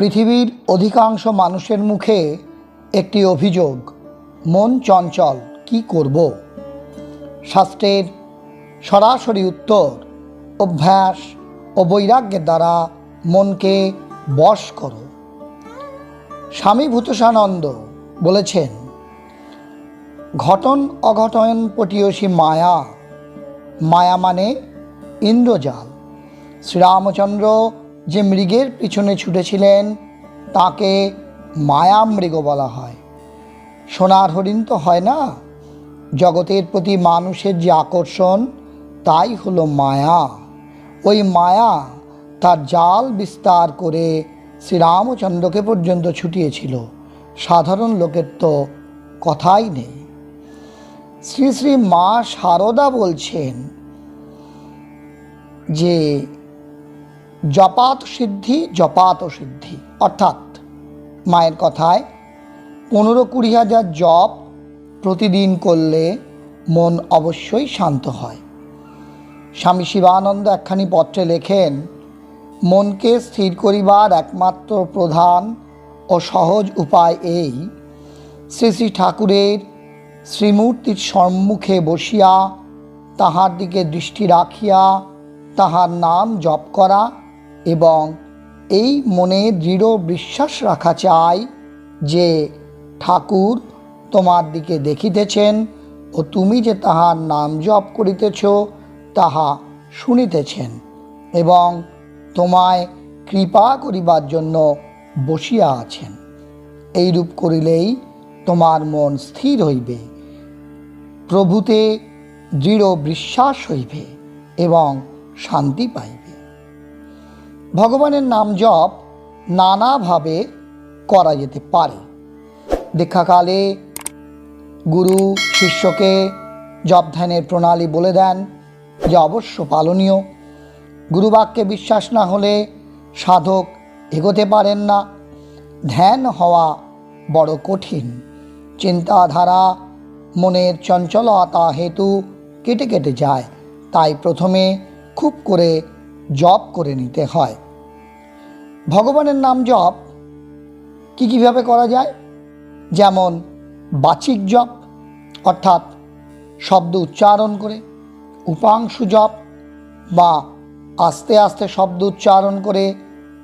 পৃথিবীর অধিকাংশ মানুষের মুখে একটি অভিযোগ, মন চঞ্চল, কি করব? শাস্ত্রের সরাসরি উত্তর, অভ্যাস ও বৈরাগ্যের দ্বারা মনকে বশ করো। স্বামী ভূতসানন্দ বলেছেন, ঘটন অঘটন পটীয়সী মায়া। মায়া মানে ইন্দ্রজাল। শ্রীরামচন্দ্র যে মৃগের পিছনে ছুটেছিলেন, তাকে মায়া মৃগ বলা হয়। সোনার হরিণ তো হয় না? জগতের প্রতি মানুষের যে আকর্ষণ, তাই হলো মায়া। ওই মায়া তার জাল বিস্তার করে শ্রীরামচন্দ্রকে পর্যন্ত ছুটিয়েছিল। সাধারণ লোকের তো কথাই নেই। শ্রী শ্রী মা সারদা বলছেন যে জপাত সিদ্ধি জপাত সিদ্ধি। অর্থাৎ মায়ের কথায়, পনেরো কুড়ি হাজার জপ প্রতিদিন করলে মন অবশ্যই শান্ত হয়। স্বামী শিবানন্দ একখানি পত্রে লেখেন, মনকে স্থির করিবার একমাত্র প্রধান ও সহজ উপায় এই শ্রী শ্রী ঠাকুরের শ্রীমূর্তির সম্মুখে বসিয়া তাহার দিকে দৃষ্টি রাখিয়া তাহার নাম জপ করা এবং এই মনে দৃঢ় বিশ্বাস রাখা চাই যে ঠাকুর তোমার দিকে দেখিতেছেন ও তুমি যে তাহার নাম জপ করিতেছ, তাহা শুনিতেছেন এবং তোমায় কৃপা করিবার জন্য বসিয়া আছেন। এইরূপ করিলেই তোমার মন স্থির হইবে, প্রভুতে দৃঢ় বিশ্বাস হইবে এবং শান্তি পাইবে। ভগবানের নাম জপ নানাভাবে করা যেতে পারে। দীক্ষাকালে গুরু, শিষ্যকে জপ ধ্যানের প্রণালী বলে দেন যে অবশ্য পালনীয়। গুরুবাক্যে বিশ্বাস না হলে সাধক এগোতে পারেন না। ধ্যান হওয়া বড় কঠিন। চিন্তাধারা মনের চঞ্চলতা হেতু কেটে কেটে যায়। তাই প্রথমে খুব করে জপ করে নিতে হয়। ভগবানের নাম জপ কী কীভাবে করা যায়? যেমন বাচিক জপ, অর্থাৎ শব্দ উচ্চারণ করে, উপাংশু জপ বা আস্তে আস্তে শব্দ উচ্চারণ করে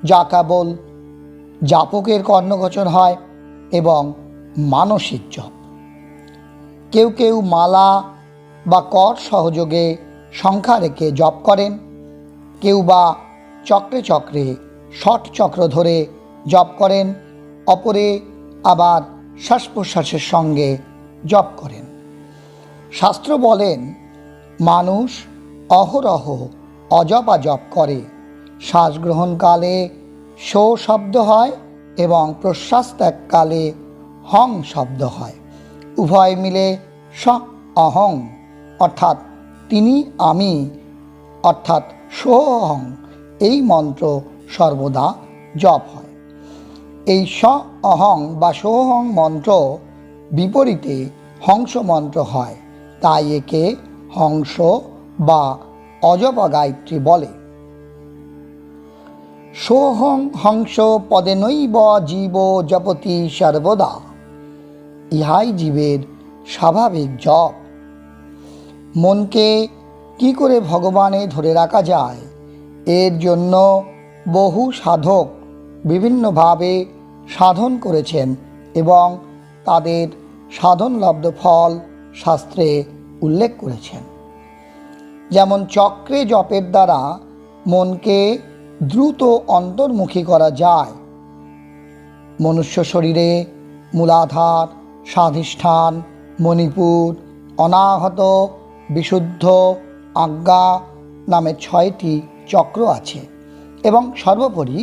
যা কেবল জাপকের কর্ণগোচর হয় এবং মানসিক জপ। কেউ কেউ মালা বা কর সহযোগে সংখ্যা রেখে জপ করেন। কেউ বা চক্রে চক্রে, ষট চক্র ধরে জপ করেন, অপরে আবার শ্বাস প্রশ্বাসের সঙ্গে জপ করেন। শাস্ত্র বলেন, মানুষ অহরহ অজপা জপ করে। শ্বাস গ্রহণকালে শো শব্দ হয় এবং প্রশ্বাস ত্যাগকালে হং শব্দ হয়। উভয় মিলে স অহং অর্থাৎ তিনি, আমি, অর্থাৎ সোহং এই মন্ত্র সর্বদা জপ হয়। এই স অহং বা সোহং মন্ত্র বিপরীতে হংস মন্ত্র হয়, তাই একে হংস বা অজপা গায়ত্রী বলে। সোহং হংস পদে নৈব জীব জপতি সর্বদা, ইহাই জীবের স্বাভাবিক জপ। মনকে কি করে ভগবানে ধরে রাখা যায়? এর জন্য বহু সাধক বিভিন্নভাবে সাধন করেছেন এবং তাদের সাধনলব্ধ ফল শাস্ত্রে উল্লেখ করেছেন। যেমন চক্রে জপের দ্বারা মনকে দ্রুত অন্তর্মুখী করা যায়। মনুষ্য শরীরে মূলাধার, স্বাধিষ্ঠান, মণিপুর, অনাহত, বিশুদ্ধ আজ্ঞা নামে ছয়টি চক্র আছে এবং সর্বোপরি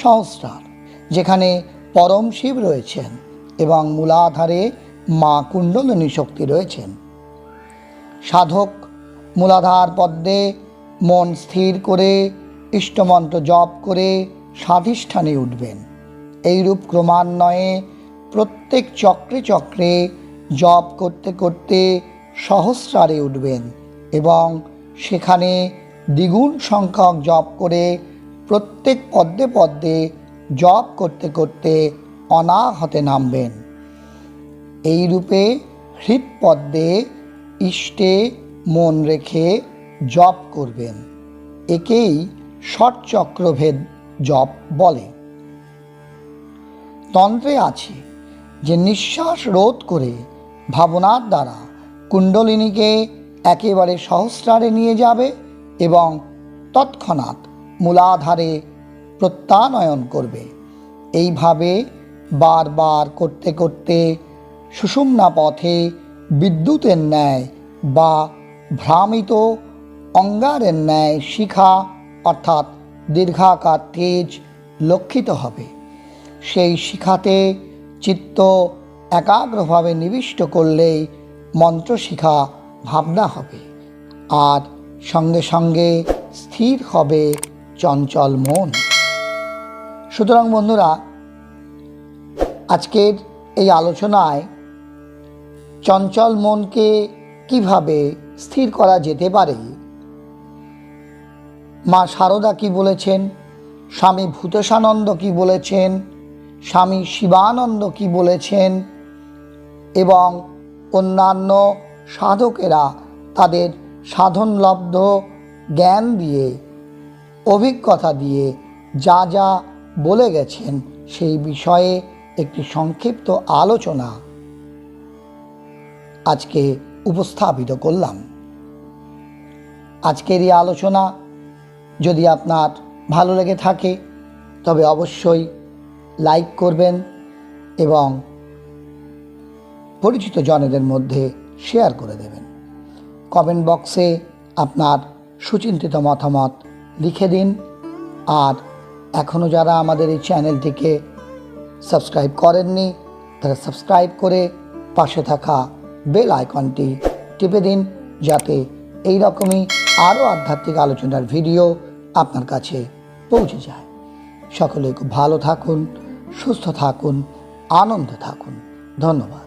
সহস্রার, যেখানে পরম শিব রয়েছেন এবং মূলাধারে মা কুণ্ডলিনী শক্তি রয়েছেন। সাধক মূলাধার পদ্মে মন স্থির করে ইষ্টমন্ত্র জপ করে স্বাধিষ্ঠানে উঠবেন। এইরূপ ক্রমান্বয়ে প্রত্যেক চক্রে চক্রে জপ করতে করতে সহস্রারে উঠবেন এবং সেখানে দ্বিগুণ সংখ্যক জপ করে প্রত্যেক পদ্মে পদ্মে জপ করতে করতে অনাহতে নামবেন। এই রূপে হৃৎপদ্মে ইষ্টে মন রেখে জপ করবেন। একেই ষটচক্রভেদ জপ বলে। তন্ত্রে আছে যে নিঃশ্বাস রোধ করে ভাবনার দ্বারা কুণ্ডলিনীকে একেবারে সহস্রারে নিয়ে যাবে এবং তৎক্ষণাৎ মূলাধারে প্রত্যানয়ন করবে। এইভাবে বারবার করতে করতে সুষুম্না পথে বিদ্যুতের ন্যায় বা ভ্রামিত অঙ্গারের ন্যায় শিখা অর্থাৎ দীর্ঘাকার তেজ লক্ষিত হবে। সেই শিখাতে চিত্ত একাগ্রভাবে নিবিষ্ট করলেই মন্ত্রশিখা ভাবনা হবে। আর সঙ্গে সঙ্গে স্থির হবে চঞ্চল মন। সুতরাং বন্ধুরা, আজকের এই আলোচনায় চঞ্চল মনকে কীভাবে স্থির করা যেতে পারে? মা সারদা কি বলেছেন? স্বামী ভূতেশানন্দ কি বলেছেন? স্বামী শিবানন্দ কি বলেছেন? এবং অন্যান্য সাধকেরা তাদের সাধনলব্ধ জ্ঞান দিয়ে, অভিজ্ঞতা দিয়ে যা যা বলে গেছেন সেই বিষয়ে একটি সংক্ষিপ্ত আলোচনা আজকে উপস্থাপিত করলাম। আজকের এই আলোচনা যদি আপনার ভালো লেগে থাকে, তবে অবশ্যই লাইক করবেন এবং পরিচিত জনেদের মধ্যে শেয়ার করে দেবেন। কমেন্ট বক্সে আপনার সুচিন্তিত মতামত লিখে দিন। আর এখনও যারা আমাদের এই চ্যানেলটিকে সাবস্ক্রাইব করেননি, তারা সাবস্ক্রাইব করে পাশে থাকা বেল আইকনটি টিপে দিন, যাতে এই রকমই আরও আধ্যাত্মিক আলোচনার ভিডিও আপনার কাছে পৌঁছে যায়। সকলে খুব ভালো থাকুন, সুস্থ থাকুন, আনন্দে থাকুন। ধন্যবাদ।